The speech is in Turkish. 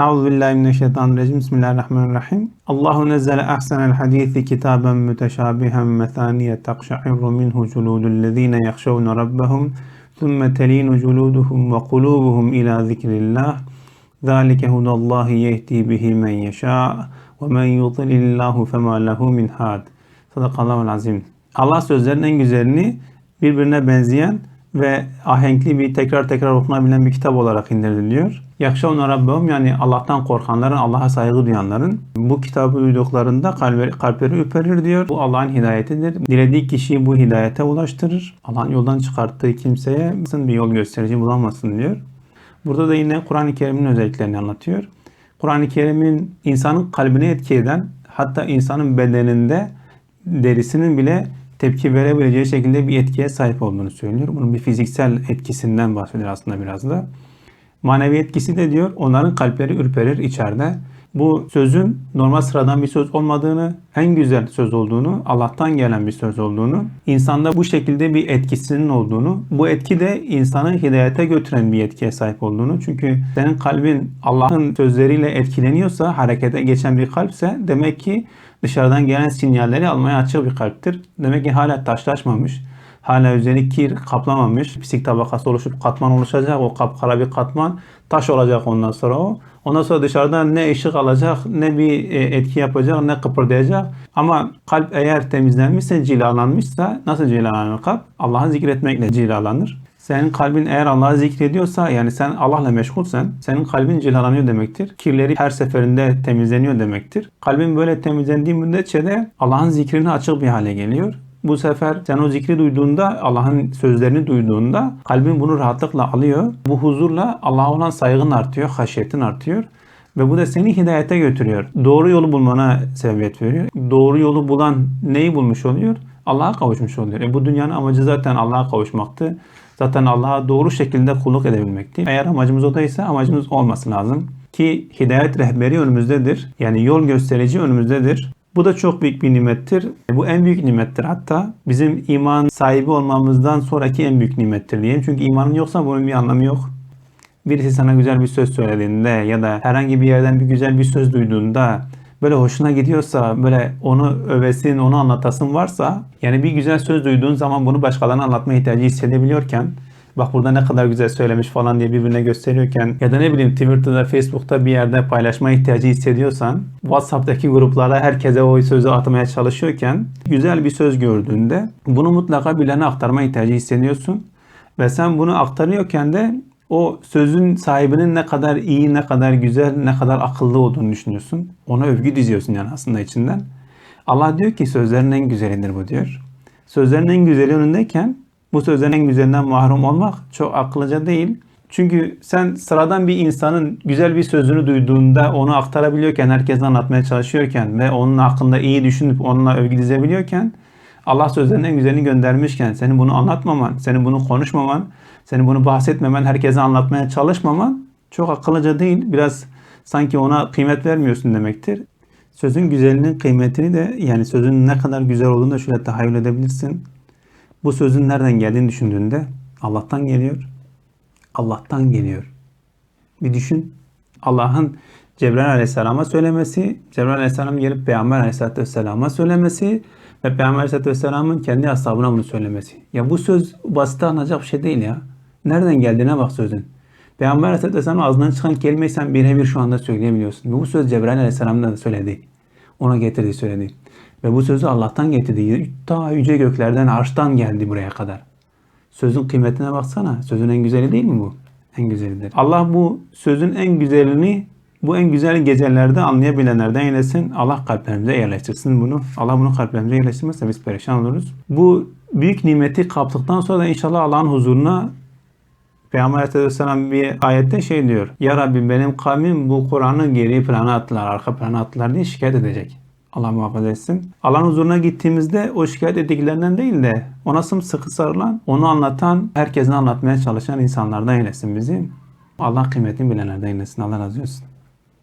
Euzubillahimineşşeytanirracim. Bismillahirrahmanirrahim. Allahu nezzele ahsenel hadisi kitaben müteşabihen mesaniye takşa'irru minhu culudüllezine yakşavne rabbehum thumme telinu culuduhum ve kulubuhum ila zikrillah. Zalike hudallahi yehdi bihi men yeşâ ve men yutilillahu fema lehu min had. Sadakallahu azim. Allah sözlerinin en güzelini birbirine benzeyen ve ahenkli bir tekrar tekrar okunabilen bir kitap olarak indiriliyor. Yakşavna Rabbahum yani Allah'tan korkanların, Allah'a saygı duyanların bu kitabı duyduklarında kalpleri, kalpleri üperir diyor. Bu Allah'ın hidayetidir. Dilediği kişiyi bu hidayete ulaştırır. Allah'ın yoldan çıkarttığı kimseye bir yol gösterici bulamazsın diyor. Burada da yine Kur'an-ı Kerim'in özelliklerini anlatıyor. Kur'an-ı Kerim'in insanın kalbine etki eden hatta insanın bedeninde derisinin bile tepki verebileceği şekilde bir etkiye sahip olduğunu söylüyor. Bunun bir fiziksel etkisinden bahsediyor aslında biraz da. Manevi etkisi de diyor onların kalpleri ürperir içeride. Bu sözün normal sıradan bir söz olmadığını, en güzel söz olduğunu, Allah'tan gelen bir söz olduğunu, insanda bu şekilde bir etkisinin olduğunu, bu etki de insanı hidayete götüren bir etkiye sahip olduğunu. Çünkü senin kalbin Allah'ın sözleriyle etkileniyorsa, harekete geçen bir kalpse demek ki dışarıdan gelen sinyalleri almaya açık bir kalptir. Demek ki hala taşlaşmamış hala üzeri kir kaplamamış. Pisik tabakası oluşup katman oluşacak. O kapkara bir katman taş olacak ondan sonra o. Ondan sonra dışarıdan ne ışık alacak, ne bir e, etki yapacak, ne kıpırdayacak. Ama kalp eğer temizlenmişse, cilalanmışsa nasıl cilalanır kalp? Allah'ı zikretmekle cilalanır. Senin kalbin eğer Allah'ı zikrediyorsa yani sen Allah'la meşgulsen senin kalbin cilalanıyor demektir. Kirleri her seferinde temizleniyor demektir. Kalbin böyle temizlendiği müddetçe de Allah'ın zikrini açık bir hale geliyor. Bu sefer sen o zikri duyduğunda, Allah'ın sözlerini duyduğunda kalbin bunu rahatlıkla alıyor. Bu huzurla Allah'a olan saygın artıyor, haşyetin artıyor. Ve bu da seni hidayete götürüyor. Doğru yolu bulmana sebebiyet veriyor. Doğru yolu bulan neyi bulmuş oluyor? Allah'a kavuşmuş oluyor. E bu dünyanın amacı zaten Allah'a kavuşmaktı. Zaten Allah'a doğru şekilde kulluk edebilmekti. Eğer amacımız o da ise amacımız olması lazım. Ki hidayet rehberi önümüzdedir. Yani yol gösterici önümüzdedir. Bu da çok büyük bir nimettir. Bu en büyük nimettir hatta. Bizim iman sahibi olmamızdan sonraki en büyük nimettir diyeyim. Çünkü imanın yoksa bunun bir anlamı yok. Birisi sana güzel bir söz söylediğinde ya da herhangi bir yerden bir güzel bir söz duyduğunda böyle hoşuna gidiyorsa, böyle onu övesin, onu anlatasın varsa yani bir güzel söz duyduğun zaman bunu başkalarına anlatma ihtiyacı hissedebiliyorken bak burada ne kadar güzel söylemiş falan diye birbirine gösteriyorken ya da ne bileyim Twitter'da, Facebook'ta bir yerde paylaşma ihtiyacı hissediyorsan WhatsApp'taki gruplara herkese o sözü atmaya çalışıyorken güzel bir söz gördüğünde bunu mutlaka birilerine aktarma ihtiyacı hissediyorsun ve sen bunu aktarıyorken de o sözün sahibinin ne kadar iyi, ne kadar güzel, ne kadar akıllı olduğunu düşünüyorsun. Ona övgü diziyorsun yani aslında içinden. Allah diyor ki sözlerin en güzelidir bu diyor. Sözlerin en güzeli önündeyken bu sözlerin en güzelinden mahrum olmak çok akıllıca değil. Çünkü sen sıradan bir insanın güzel bir sözünü duyduğunda onu aktarabiliyorken, herkese anlatmaya çalışıyorken ve onun hakkında iyi düşünüp onunla övgü dizebiliyorken Allah sözlerinin en güzelini göndermişken senin bunu anlatmaman, senin bunu konuşmaman, senin bunu bahsetmemen, herkese anlatmaya çalışmaman çok akıllıca değil. Biraz sanki ona kıymet vermiyorsun demektir. Sözün güzelliğinin kıymetini de yani sözün ne kadar güzel olduğunu da şöyle tahayyül edebilirsin. Bu sözün nereden geldiğini düşündüğünde Allah'tan geliyor. Allah'tan geliyor. Bir düşün. Allah'ın Cebrail Aleyhisselam'a söylemesi, Cebrail Aleyhisselam gelip Peygamber Aleyhisselatü Vesselam'a söylemesi ve Peygamber Aleyhisselatü Vesselam'ın kendi ashabına bunu söylemesi. Ya bu söz basit anlayacak bir şey değil ya. Nereden geldiğine bak sözün. Peygamber Aleyhisselatü Vesselam'ın ağzından çıkan kelimeyi sen birebir şu anda söyleyebiliyorsun. Bu söz Cebrail Aleyhisselam'dan da söyledi. Ona getirdi söyledi. Ve bu sözü Allah'tan getirdi. Ta yüce göklerden, arştan geldi buraya kadar. Sözün kıymetine baksana. Sözün en güzeli değil mi bu? En güzelidir. Allah bu sözün en güzelini bu en güzel gecelerde anlayabilenlerden eylesin. Allah kalplerimize yerleştirsin bunu. Allah bunu kalplerimize yerleştirmezse biz perişan oluruz. Bu büyük nimeti kaptıktan sonra da inşallah Allah'ın huzuruna Peygamber Aleyhisselam bir ayette şey diyor. Ya Rabbi benim kavmim bu Kur'an'ı geri plana attılar, arka plana attılar diye şikayet edecek. Allah muhafaza etsin. Allah'ın huzuruna gittiğimizde o şikayet ettiklerinden değil de ona sımsıkı sarılan, onu anlatan, herkesin anlatmaya çalışan insanlardan eylesin bizi. Allah kıymetini bilenlerden eylesin. Allah razı olsun.